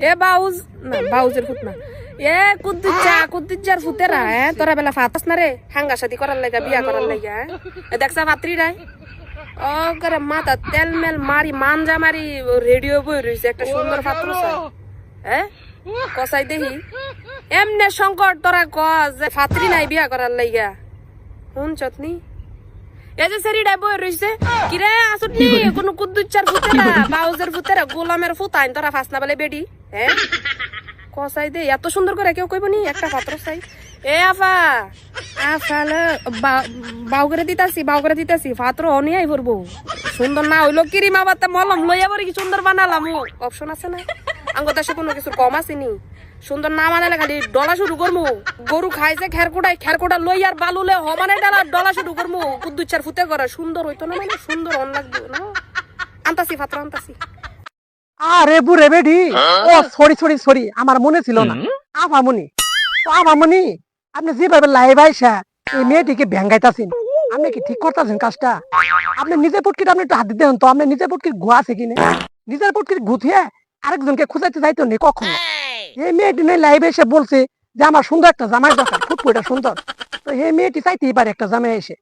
এ boughs, না, বাউজের foot না। এ কুদ্দুচ্চা কুদ্দুচ্চার ফুতেরা হ্যাঁ তোরা বেলা ফাতাস না রে? হাঙ্গা সাথী করার লাগা, বিয়া করার লাগা হ্যাঁ দেখছা পাত্রী রায় ও করে মাথা তেল মেল মারি মানজা মারি রেডিও বই রয়েছে একটা সুন্দর পাত্র হ্যাঁ কসাই দেখি এমনে শঙ্কর তোরা ক যে ফাত্রি নাই বিয়া করার লাগা। শুন চতনি এই যে সেরিডাই বই রইছে কিরে আসুন নি কোন কুদ্দুচ্চার ফুতেরা বাউজের ফুতেরা গোলামের ফুতাইন তোরা ফাসনা বলে বেডি হ্যাঁ? কসাই দে এত সুন্দর করে কেউ কইব নি? একটা পাত্র চাই। এ আফা আফালে বাউ করে দিতাছি বাউ করে দিতাছি পাত্র অনি আই পড়ব সুন্দর না হইল কিরিমা বাতা মলম লইয়া পরে কি সুন্দর বানালাম অপশন আছে না? আঙ্গো দেশে কোনো কিছু কম আছে নি সুন্দর না মানালে খালি ডলা শুরু করমু। গরু খাইছে খেরকুটাই খেরকুটা লই আর বালুলে হমানে ডালা ডলা শুরু করমু। কুদ্দুচ্চার ফুতে করে সুন্দর হইতো না মানে সুন্দর অন লাগবে না। আনতাছি আরে বুড়ে বেডি ও সরি সরি সরি আমার মনে ছিল না। আফামনি তো আফামনি আপনি যেভাবে লাইভ আইসা এই মেয়েটিকে ভেঙ্গাইতাছেন আপনি কি ঠিক করতেছেন কাজটা? আপনি নিজের পুটকিট আপনি একটু হাত দিতে হন তো আপনি নিজের পুটকির ঘুয়া আছে কিনে? নিজের পুটকির গুথিয়ে আরেকজনকে খুঁজাইতে যাইতো নি কখনো এই মেয়েটি নেই লাইভে এসে বলছে যে আমার সুন্দর একটা জামাই দরকার ফুটফুটা সুন্দর তো এই মেয়েটি চাইতেই পারে একটা জামাই এসে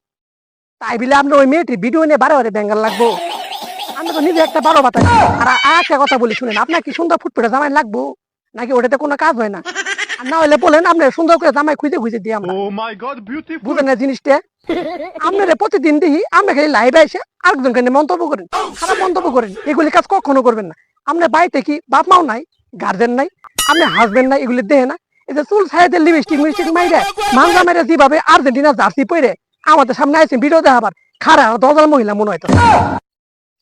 তাই বলে আমরা ওই মেয়েটি ভিডিও নিয়ে বারে বারে বেঙ্গাল লাগবো আমি তো নিজে একটা বারো বাতা আর একটা কথা বলি শুনেন আপনার কি সুন্দর ফুটফুটে জামাই লাগবো নাকি ওটাতে কোনো কাজ হয় না না হলে বলেন আপনি সুন্দর করে জামাই খুঁজে খুঁজে দিই আমরা। Oh my god, beautiful. বুঝেন না জিনিসটা? আপনারা প্রতিদিন আমরা খালি লাইভে এসে আরেকজনকে নিয়ে মন্তব্য করেন খারাপ মন্তব্য করেন এগুলি কাজ কখনো করবেন না। আপনার বাড়িতে কি বাপ মাও নাই গার্জেন নাই আপনি হাজবেন্ড নাই এগুলি দেহে না? এই যে চুল লিপস্টিক মিস্টিক মাইরে মাংসা মাইরে যেভাবে আর্জেন্টিনা জার্সি পরে আমাদের সামনে আসছে ভিডিও দেখাবার খারা দশজন মহিলা মনে হইতো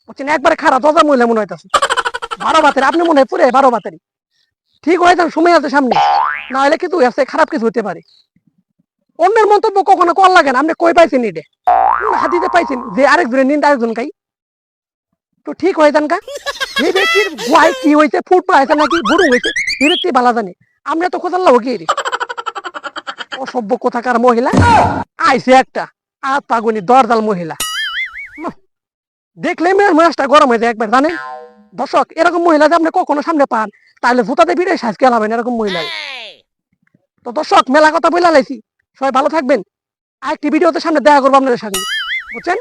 বুঝছেন একবারে খারাপ দশজন মহিলা মনে হইতেছে। বারো বাতের আপনি মনে হয় পুরে বারো বাতেরই। ঠিক হয়ে যান সময় আছে সামনে। না হলে কিন্তু খারাপ কিছু হতে পারে। অন্যের মন্তব্য কখনো লাগে না। আপনি কই পাইছেন হাতিতে পাইছেন? যে আরেকজনের নিন্দা আরেকজন তো ঠিক হয়ে যান এই ব্যক্তির গুয়াই কি হয়েছে? ফুট পাইছে নাকি? বুড়ো হয়েছে? ভালো আমরা তো কোথাও রে অসভ্য কোথাকার মহিলা। আইছে একটা। আর পাগুনি দরজাল মহিলা। দেখলে মেয়ের মেয়াজটা গরম হয়ে যায় একবার, জানেন? দর্শক, এরকম মহিলা যে আপনি কখনো সামনে পান, তাহলে জুতাতে বিড়ে সাজ কেলাবেন এরকম মহিলা। তো দর্শক, মেলা কথা বলে লাইছি। সবাই ভালো থাকবেন। আরেকটি ভিডিওতে সামনে দেখা করব আপনাদের সাথে বুঝছেন?